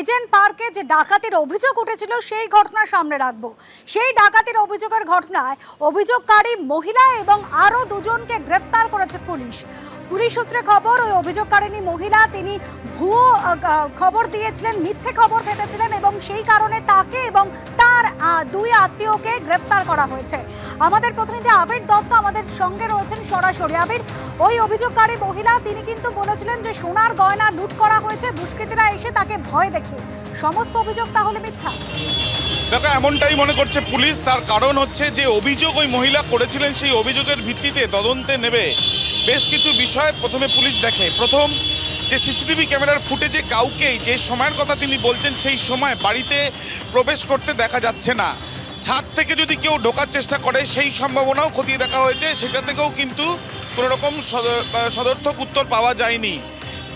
Regent পার্কে যে ডাকাতির অভিযোগ উঠেছিল, সেই ঘটনা সামনে রাখব। সেই ডাকাতির অভিযোগের ঘটনায় অভিযোগকারী মহিলা এবং আরও দুজনকে গ্রেপ্তার করেছে পুলিশ। পুলিশ সূত্রে খবর, ওই অভিযোগকারিনী মহিলা তিনি ভুয়ো খবর দিয়েছিলেন, মিথ্যে খবর খেটেছিলেন এবং সেই কারণে তাকে এবং দুই আত্মীয়কে গ্রেপ্তার করা হয়েছে। আমাদের প্রতিনিধি আবির দত্ত আমাদের সঙ্গে রয়েছেন সরাসরি। আবির, ওই অভিযোগকারী মহিলা, তিনি কিন্তু বলেছিলেন যে সোনার গয়না লুট করা হয়েছে, দুষ্কৃতীরা এসে তাকে ভয় দেখিয়ে। সমস্ত অভিযোগ তাহলে মিথ্যা? দেখো, এমনটাই মনে করছে পুলিশ। তার কারণ হচ্ছে যে অভিযোগ ওই মহিলা করেছিলেন, সেই অভিযোগের ভিত্তিতে তদন্তে নেবে। বেশ কিছু বিষয় প্রথমে পুলিশ দেখে। প্রথম যে সিসিটিভি ক্যামেরার ফুটেজে কাউকেই যে সময়ের কথা তিনি বলছেন সেই সময় বাড়িতে প্রবেশ করতে দেখা যাচ্ছে না। ছাদ থেকে যদি কেউ ঢোকার চেষ্টা করে, সেই সম্ভাবনাও খতিয়ে দেখা হয়েছে। সেটা থেকেও কিন্তু কোনো রকম সদ- সদর্থক উত্তর পাওয়া যায়নি।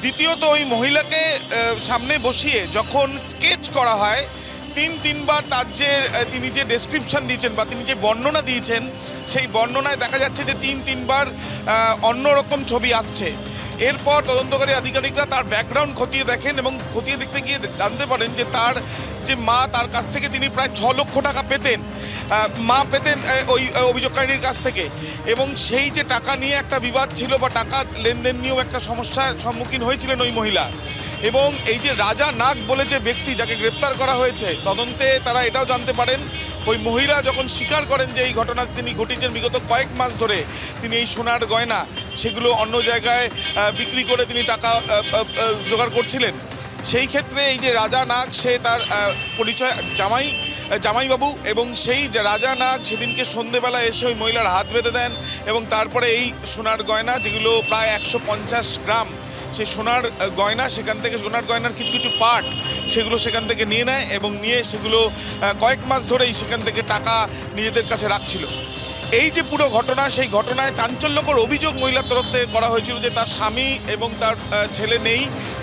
দ্বিতীয়ত, ওই মহিলাকে সামনে বসিয়ে যখন স্কেচ করা হয়, তিন তিনবার তার যে তিনি যে ডেসক্রিপশন দিয়েছেন বা তিনি যে বর্ণনা দিয়েছেন, সেই বর্ণনায় দেখা যাচ্ছে যে তিন তিনবার অন্যরকম ছবি আসছে। এরপর তদন্তকারী আধিকারিকরা তার ব্যাকগ্রাউন্ড খতিয়ে দেখেন এবং খতিয়ে দেখতে গিয়ে জানতে পারেন যে তার যে মা, তার কাছ থেকে তিনি প্রায় ছ লক্ষ টাকা পেতেন। মা পেতেন ওই অভিযোগকারীর কাছ থেকে। এবং সেই যে টাকা নিয়ে একটা বিবাদ ছিল বা টাকা লেনদেন নিয়েও একটা সমস্যার সম্মুখীন হয়েছিলেন ওই মহিলা। এবং এই যে রাজা নাগ বলে যে ব্যক্তি যাকে গ্রেপ্তার করা হয়েছে, তদন্তে তারা এটাও জানতে পারেন। ওই মহিলা যখন স্বীকার করেন যে এই ঘটনা তিনি ঘটিয়েছেন বিগত কয়েক মাস ধরে, তিনি এই সোনার গয়না, সেগুলো অন্য জায়গায় বিক্রি করে তিনি টাকা জোগাড় করছিলেন। সেই ক্ষেত্রে এই যে রাজা নাগ, সে তার পরিচয়, জামাই জামাইবাবু এবং সেই যে রাজা নাগ সেদিনকে সন্ধেবেলা এসে ওই মহিলার হাত বেঁধে দেন এবং তারপরে এই সোনার গয়না, যেগুলো প্রায় একশো পঞ্চাশ গ্রাম সেই সোনার গয়না, সেখান থেকে সোনার গয়নার কিছু কিছু পার্ট সেগুলো সেখান থেকে নিয়ে নেয় এবং নিয়ে সেগুলো কয়েক মাস ধরেই সেখান থেকে টাকা নিজেদের কাছে রাখছিল। এই যে পুরো ঘটনা, সেই ঘটনায় চাঞ্চল্যকর অভিযোগ মহিলার তরফ থেকে করা হয়েছিল যে তার স্বামী এবং তার ছেলে নেই।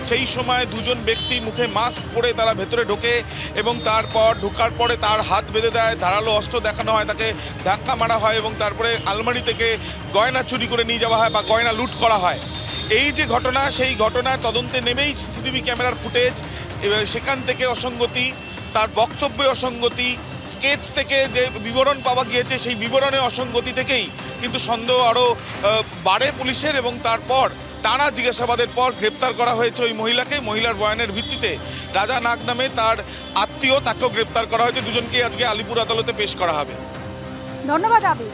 সেই সময় দুজন ব্যক্তি মুখে মাস্ক পরে তারা ভেতরে ঢোকে এবং তারপর ঢোকার পরে তার হাত বেঁধে দেয়, ধারালো অস্ত্র দেখানো হয়, তাকে ধাক্কা মারা হয় এবং তারপরে আলমারি থেকে গয়না চুরি করে নিয়ে যাওয়া হয় বা গয়না লুট করা হয়। এই যে ঘটনা, সেই ঘটনার তদন্তে নেমেই সিসিটিভি ক্যামেরার ফুটেজ সেখান থেকে অসঙ্গতি, তার বক্তব্যে অসঙ্গতি, স্কেচ থেকে যে বিবরণ পাওয়া গিয়েছে, সেই বিবরণের অসঙ্গতি থেকেই কিন্তু সন্দেহ আরও বাড়ে পুলিশের এবং তারপর টানা জিজ্ঞাসাবাদের পর গ্রেপ্তার করা হয়েছে ওই মহিলাকে। মহিলার বয়ানের ভিত্তিতে রাজা নাগ নামে তার আত্মীয় তাকেও গ্রেপ্তার করা হয়েছে। দুজনকে আজকে আলিপুর আদালতে পেশ করা হবে। ধন্যবাদ, আবির।